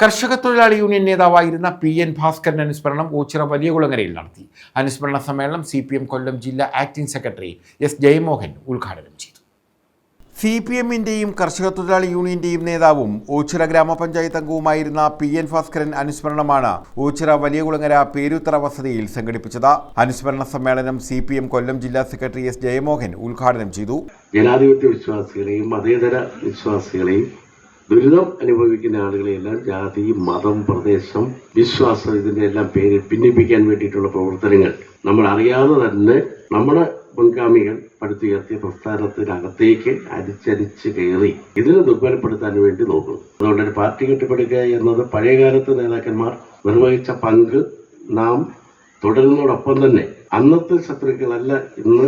കർഷക തൊഴിലാളി യൂണിയൻ നേതാവായിരുന്ന പി എൻ ഭാസ്കരൻ അനുസ്മരണം ഓച്ചിറ വലിയകുളങ്ങരയിൽ നടത്തി. അനുസ്മരണ സമ്മേളനം സി പി എം കൊല്ലം ജില്ലാ ആക്ടിംഗ് സെക്രട്ടറി എസ് ജയമോഹൻ ഉദ്ഘാടനം ചെയ്തു. സി പി എമ്മിന്റെയും കർഷക തൊഴിലാളി യൂണിയന്റെയും നേതാവും ഓച്ചിറ ഗ്രാമപഞ്ചായത്ത് അംഗവുമായിരുന്ന പി എൻ ഭാസ്കരൻ അനുസ്മരണമാണ് ഓച്ചിറ വലിയകുളങ്ങര പേരുത്തറ വസതിയിൽ സംഘടിപ്പിച്ചത്. അനുസ്മരണ സമ്മേളനം സി പി എം കൊല്ലം ജില്ലാ സെക്രട്ടറി എസ് ജയമോഹൻ ഉദ്ഘാടനം ചെയ്തു. ജനാധിപത്യ വിശ്വാസികളെയും മതേതര വിശ്വാസികളെയും ദുരിതം അനുഭവിക്കുന്ന ആളുകളെയെല്ലാം ജാതി മതം പ്രദേശം വിശ്വാസം ഇതിന്റെ എല്ലാം പേര് ഭിന്നിപ്പിക്കാൻ വേണ്ടിയിട്ടുള്ള പ്രവർത്തനങ്ങൾ. നമ്മൾ അറിയാതെ തന്നെ നമ്മുടെ മുൻഗാമികൾ പടുത്തുയർത്തിയ പ്രസ്ഥാനത്തിനകത്തേക്ക് അരിച്ചരിച്ച് കയറി ഇതിനെ ദുർബലപ്പെടുത്താൻ വേണ്ടി നോക്കുന്നു. അതുകൊണ്ട് ഒരു പാർട്ടി കെട്ടിപ്പടുക്കുക എന്നത് പഴയകാലത്ത് നേതാക്കന്മാർ നിർവഹിച്ച പങ്ക് നാം തുടരുന്നതോടൊപ്പം തന്നെ അന്നത്തെ ശത്രുക്കളല്ല ഇന്ന്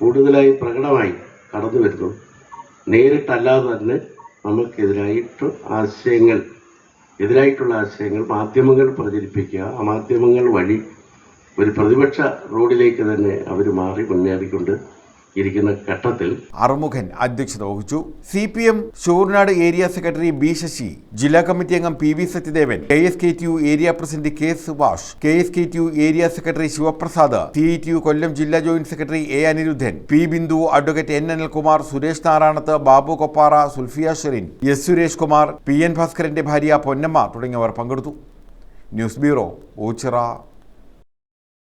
കൂടുതലായി പ്രകടമായി കടന്നു വരുന്നു നേരിട്ടല്ലാതെ തന്നെ നമുക്കെതിരായിട്ട് ആശയങ്ങൾ എതിരായിട്ടുള്ള ആശയങ്ങൾ മാധ്യമങ്ങൾ പ്രചരിപ്പിക്കുക. ആ മാധ്യമങ്ങൾ വഴി ഒരു പ്രതിപക്ഷ റോഡിലേക്ക് തന്നെ അവർ മാറി മുന്നേറിക്കൊണ്ട് ഇരിക്കുന്ന ഘട്ടത്തിൽ അറുമുഖൻ അധ്യക്ഷത വഹിച്ചു. C P M Shoornad area secretary B Sasi ജില്ലാ കമ്മിറ്റി അംഗം P V Sathyadevan K S K T U area president K Subhash K S K T U area secretary Sivaprasad C T U Kollam ജില്ലാ joint secretary A Anirudhan P Bindu advocate N Anilkumar Suresh Narayanath Babu Koppara Sulfiya Sherin S Suresh Kumar P N ഭാസ്കരന്റെ ഭാര്യ പൊന്നമ്മ തുടങ്ങിയവർ പങ്കെടുത്തു. News bureau Ochira